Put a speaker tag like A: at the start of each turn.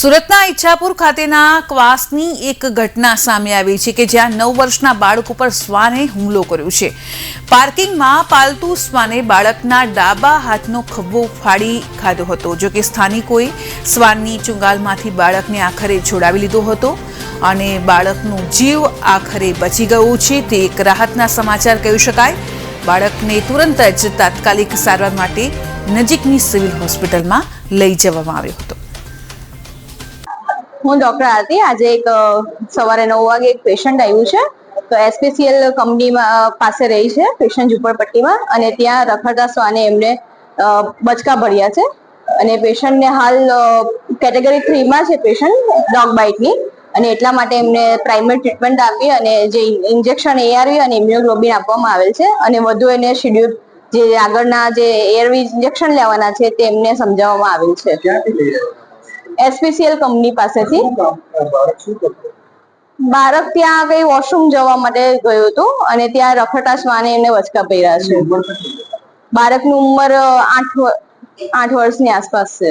A: સુરતના ઈચ્છાપુર ખાતેના ક્વાસની એક ઘટના સામે આવી છે કે જ્યાં નવ વર્ષના બાળક ઉપર શ્વાને હુમલો કર્યો છે. પાર્કિંગમાં પાલતુ શ્વાને બાળકના ડાબા હાથનો ખભો ફાડી ખાધો હતો, જો કે સ્થાનિકોએ શ્વાનની ચુંગાલમાંથી બાળકને આખરે છોડાવી લીધો હતો અને બાળકનું જીવ આખરે બચી ગયું છે. તે એક રાહતના સમાચાર કહી શકાય. બાળકને તુરંત જ તાત્કાલિક સારવાર માટે નજીકની સિવિલ હોસ્પિટલમાં લઈ જવામાં આવ્યો હતો.
B: હું ડોક્ટર આરતી. આજે એક સવારે નવ વાગે એક પેશન્ટ આવ્યું છે. તો એસપીસીએલ કંપનીમાં પાસે રહી છે પેશન્ટ ઝુંપડપટ્ટીમાં. અને ત્યાં રખડતા શ્વાને એમને બચકા ભર્યા છે. અને પેશન્ટને હાલ કેટેગરી થ્રીમાં છે પેશન્ટ ડોગ બાઇટની અને એટલા માટે એમને પ્રાઇમરી ટ્રીટમેન્ટ આપી અને જે ઇન્જેક્શન એઆરવી અને ઇમ્યુનોગ્લોબિન આપવામાં આવેલ છે. અને વધુ એને શેડ્યુલ જે આગળના જે એઆરવી ઇન્જેક્શન લેવાના છે, તે એમને સમજાવવામાં આવેલ છે? એસપીસીએલ કંપની પાસેથી
C: બાળક
B: ત્યાં કઈ વોશરૂમ જવા માટે ગયું હતું અને ત્યાં રખડતા શ્વાને એમને વચકા પહેર્યા છે? બાળકની ઉંમર આઠ આઠ વર્ષની આસપાસ છે